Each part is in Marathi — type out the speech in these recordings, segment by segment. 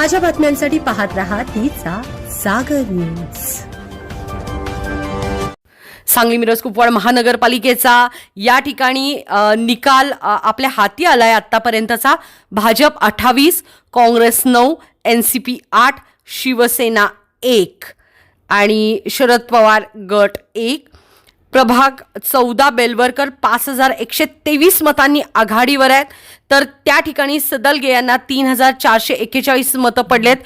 ताज्या बातम्यांसाठी पाहत रहा तिचा सागर न्यूज. सांगली मिरज कुपवाड महानगरपालिकेचा या ठिकाणी निकाल आपल्या हाती आलाय आतापर्यंतचा. भाजप अठ्ठावीस काँग्रेस नऊ एन सी पी आठ शिवसेना एक आणि शरद पवार गट एक. प्रभाग चौदा बेलवरकर पाच हजार एकशे तेवीस मतांनी आघाडीवर आहेत. तर त्या ठिकाणी सदलगे यांना तीन हजार चारशे एक्केचाळीस मतं पडलेत.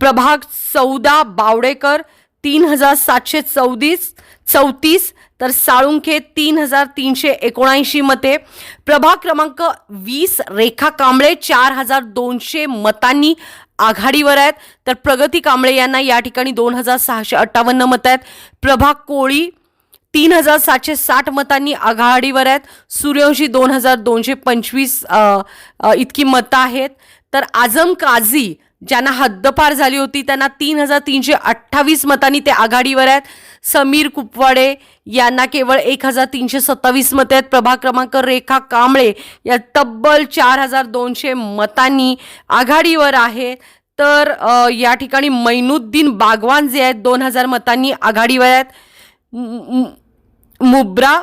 प्रभाग चौदा बावडेकर तीन हजार सातशे चौतीस चौतीस तर साळुंखे तीन हजार तीनशे एकोणऐंशी मते. प्रभाग क्रमांक वीस रेखा कांबळे चार हजार दोनशे मतांनी आघाडीवर आहेत. तर प्रगती कांबळे यांना या ठिकाणी दोन हजार सहाशे अठ्ठावन्न मतं आहेत. प्रभाग कोळी तीन हजार सातशे साठ मतांनी आघाडीवर आहेत. सूर्यवंशी दोन हजार दोनशे पंचवीस इतकी मतं आहेत. तर आझम काझी ज्यांना हद्दपार झाली होती त्यांना तीन हजार तीनशे अठ्ठावीस मतांनी ते आघाडीवर आहेत. समीर कुपवाडे यांना केवळ एक हजार तीनशे सत्तावीस मते आहेत. प्रभाग क्रमांक रेखा कांबळे या तब्बल चार हजार दोनशे मतांनी आघाडीवर आहेत. तर या ठिकाणी मैनुद्दीन बागवान जे आहेत दोन हजार मतांनी आघाडीवर आहेत. मुब्रा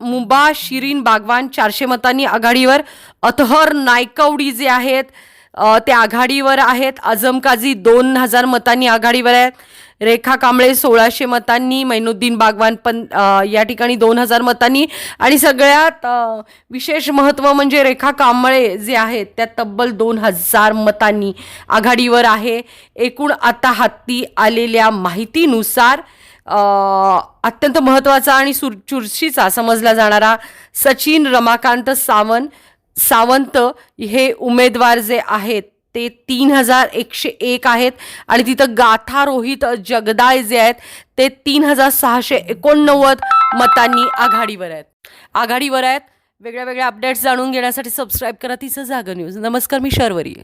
मुबा शिरीन बागवान चारशे मतांनी आघाडीवर. अतहर नायकवडी जे आहेत ते आघाडीवर आहेत. आझम काझी दोन हजार मतांनी आघाडीवर आहेत रेखा कांबळे सोळाशे मतांनी मैनुद्दीन बागवान पण या ठिकाणी दोन हजार मतांनी. आणि सगळ्यात विशेष महत्त्व म्हणजे रेखा कांबळे जे आहेत त्या तब्बल दोन हजार मतांनी आघाडीवर आहे. एकूण आता हाती आलेल्या माहितीनुसार अत्यंत महत्त्वाचा आणि सुर चुरशीचा समजला जाणारा सचिन रमाकांत सावंत सावंत हे उमेदवार जे आहेत ते तीन हजार एकशे एक आहेत. आणि तिथं गाथा रोहित जगदाय जे आहेत ते तीन हजार सहाशे एकोणनव्वद मतांनी आघाडीवर आहेत. आघाडीवर आहेत. वेगळ्या वेगळ्या अपडेट्स जाणून घेण्यासाठी सबस्क्राईब करा. तिचं जागा न्यूज नमस्कार मी शर्वरी.